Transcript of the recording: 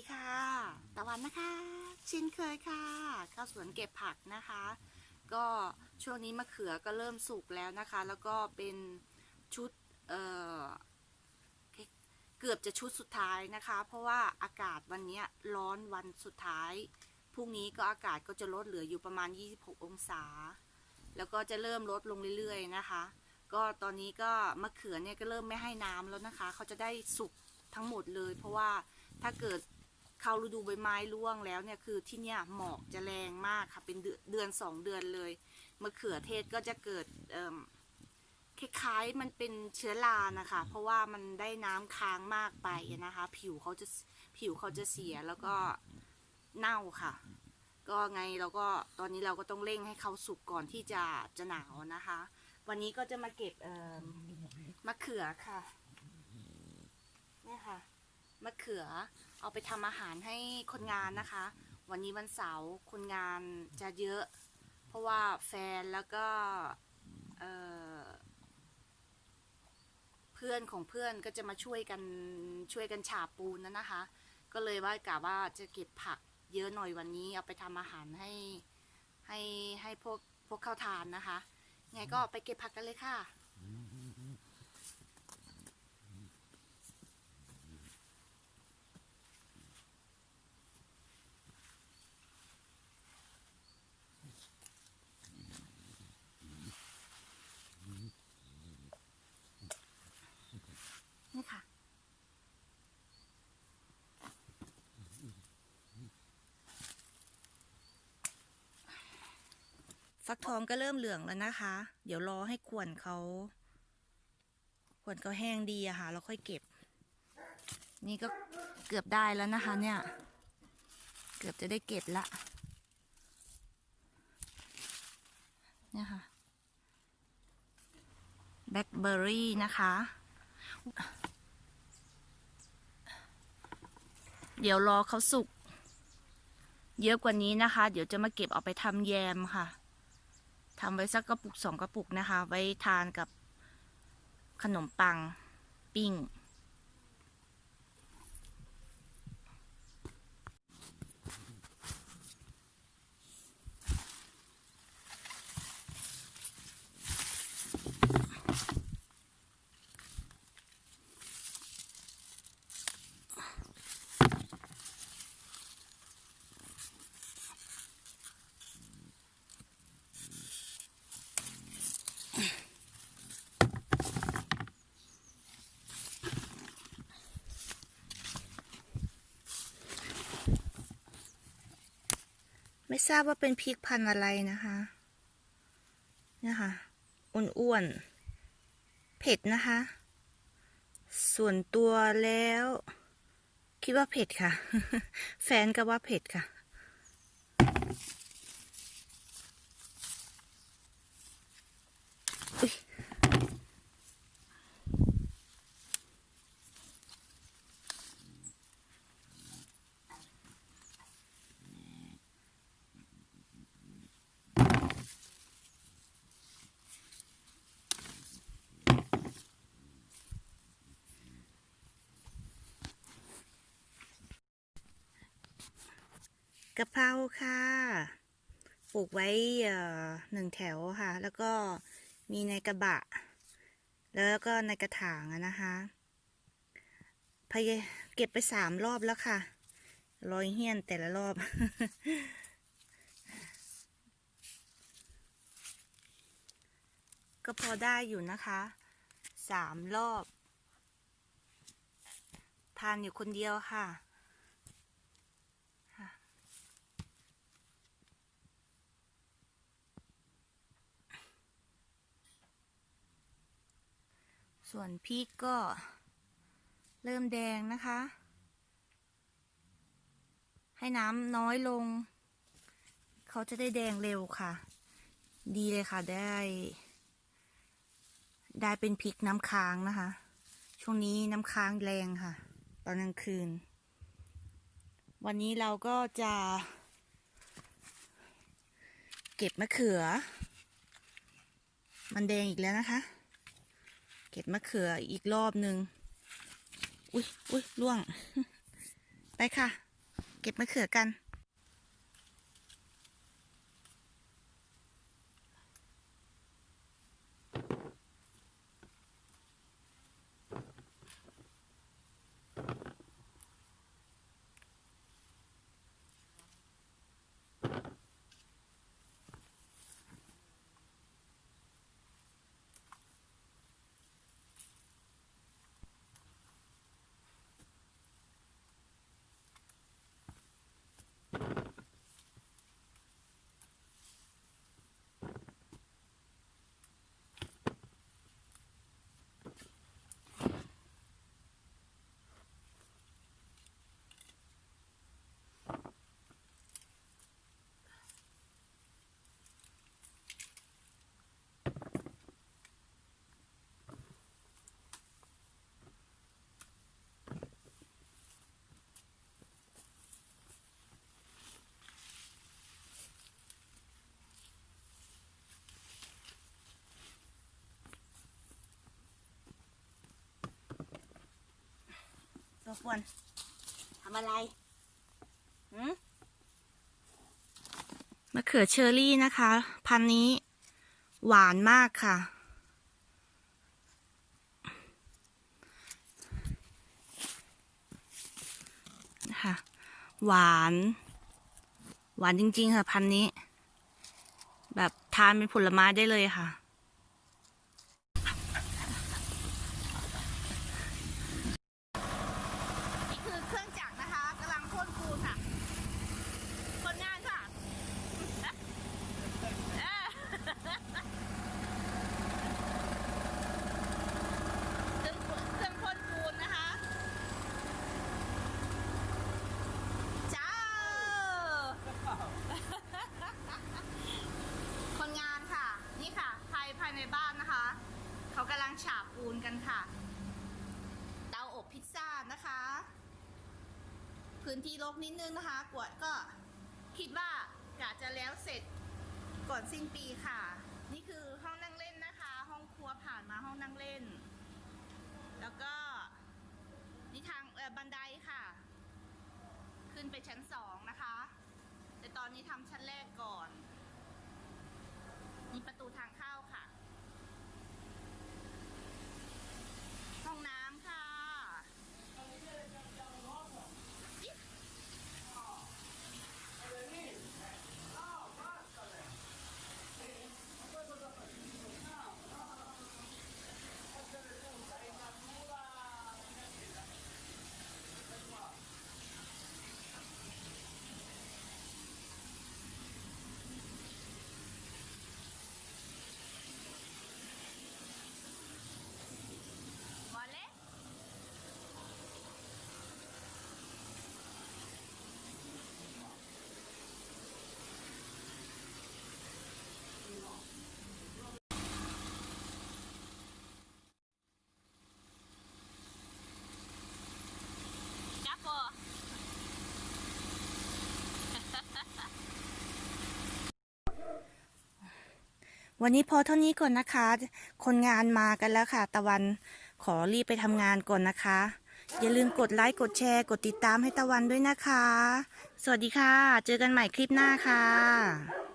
ดีค่ะ ตะวันนะคะ ชินเคยค่ะเข้าสวนเก็บผักนะคะ ก็ช่วงนี้มะเขือก็เริ่มสุกแล้วนะคะ แล้วก็เป็นชุดเอ่อเกือบจะชุดสุดท้ายนะคะ เพราะว่าอากาศวันนี้ร้อนวันสุดท้ายพรุ่งนี้ก็อากาศก็จะลดเหลืออยู่ประมาณ 26 องศา แล้วก็จะเริ่มลดลงเรื่อยๆนะคะ ก็ตอนนี้ก็มะเขือเนี่ยก็เริ่มไม่ให้น้ำแล้วนะคะ เขาจะได้สุกทั้งหมดเลย เพราะว่าถ้าเกิด เข้าฤดูใบไม้ร่วงแล้วเนี่ยคือที่เนี่ยหมอกจะแรงมากค่ะ เป็นเดือนสองเดือนเลยมะเขือเทศก็จะเกิดคล้ายๆมันเป็นเชื้อรานะคะ เพราะว่ามันได้น้ำค้างมากไปนะคะ ผิวเขาจะผิวเขาจะเสียแล้วก็เน่าค่ะ ก็ไงเราก็ตอนนี้เราก็ต้องเร่งให้เขาสุกก่อนที่จะจะหนาวนะคะ วันนี้ก็จะมาเก็บเอ่อมะเขือค่ะเนี่ยค่ะมะเขือ เอาไปทำอาหารให้คนงานนะคะ วันนี้วันเสาร์คนงานจะเยอะ เพราะว่าแฟนแล้วก็เเพื่อนของเพื่อนก็จะมาช่วยกันช่วยกันฉาบปูนนะนะคะ ก็เลยว่ากะว่าจะเก็บผักเยอะหน่อยวันนี้เอาไปทำอาหารให้ให้ให้พวกพวกเข้าทานนะคะ ไงก็ไปเก็บผักกันเลยค่ะ นี่ค่ะ ฟักทองก็เริ่มเหลืองแล้วนะคะ เดี๋ยวรอให้ขวนเขาขวนเขาแห้งดีอะค่ะแล้วค่อยเก็บ นี่ก็เกือบได้แล้วนะคะ เนี่ย เกือบจะได้เก็บละ เนี่ยค่ะแบล็คเบอร์รี่นะคะ เดี๋ยวรอเขาสุก เยอะกว่านี้นะคะ เดี๋ยวจะมาเก็บเอาไปทำแยมค่ะ ทำไว้สักกระปุกสองกระปุกนะคะ ไว้ทานกับขนมปังปิ้ง ทราบว่าเป็นพริกพันธุ์อะไรนะคะเนี่ยค่ะอ้วนๆเผ็ดนะคะ ส่วนตัวแล้ว คิดว่าเผ็ดค่ะ แฟนก็ว่าเผ็ดค่ะ กะเพราค่ะ ปลูกไว้หนึ่งแถวค่ะ แล้วก็มีในกระบะ แล้วก็ในกระถางนะคะพยายเก็บไปสามรอบแล้วค่ะ รอยเฮี้ยนแต่ละรอบ ก็พอได้อยู่นะคะสามรอบ ทานอยู่คนเดียวค่ะ ส่วนพริกก็เริ่มแดงนะคะ ให้น้ำน้อยลง เขาจะได้แดงเร็วค่ะ ดีเลยค่ะได้ ได้เป็นพริกน้ำค้างนะคะ ช่วงนี้น้ำค้างแรงค่ะ ตอนกลางคืน วันนี้เราก็จะ เก็บมะเขือ มันแดงอีกแล้วนะคะ เก็บมะเขืออีกรอบหนึ่งอุ้ยอุ้ยล่วง ไปค่ะ เก็บมะเขือกัน ตัวป่วนทำอะไรหืมมะเขือเชอรี่นะคะ พันนี้ หวานมากค่ะ ค่ะ หวาน หวานจริง ๆ ค่ะ พันนี้ แบบทานเป็นผลไม้ได้เลยค่ะ นี่คือเครื่องจักรนะคะกำลังพ่นปูนค่ะคนงานค่ะเอ้อเครื่องเครื่องพ่นปูนนะคะจ้าคนงานค่ะ นี่ค่ะภายภายในบ้านนะคะ เขากำลังฉาบปูนกันค่ะ เตาอบพิซซ่า นะคะ พื้นที่รกนิดนึงนะคะ กวดก็คิดว่ากจะแล้วเสร็จก่อนสิ้นปีค่ะ นี่คือห้องนั่งเล่นนะคะ ห้องครัวผ่านมาห้องนั่งเล่น แล้วก็นี่ทางบันไดค่ะ ขึ้นไปชั้นสองนะคะ แต่ตอนนี้ทำชั้นแรกก่อน นี่ประตูทางเข้า วันนี้พอเท่านี้ก่อนนะคะ คนงานมากันแล้วค่ะ ตะวันขอรีบไปทำงานก่อนนะคะ อย่าลืมกดไลค์กดแชร์ กดติดตามให้ตะวันด้วยนะคะ สวัสดีค่ะ เจอกันใหม่คลิปหน้าค่ะ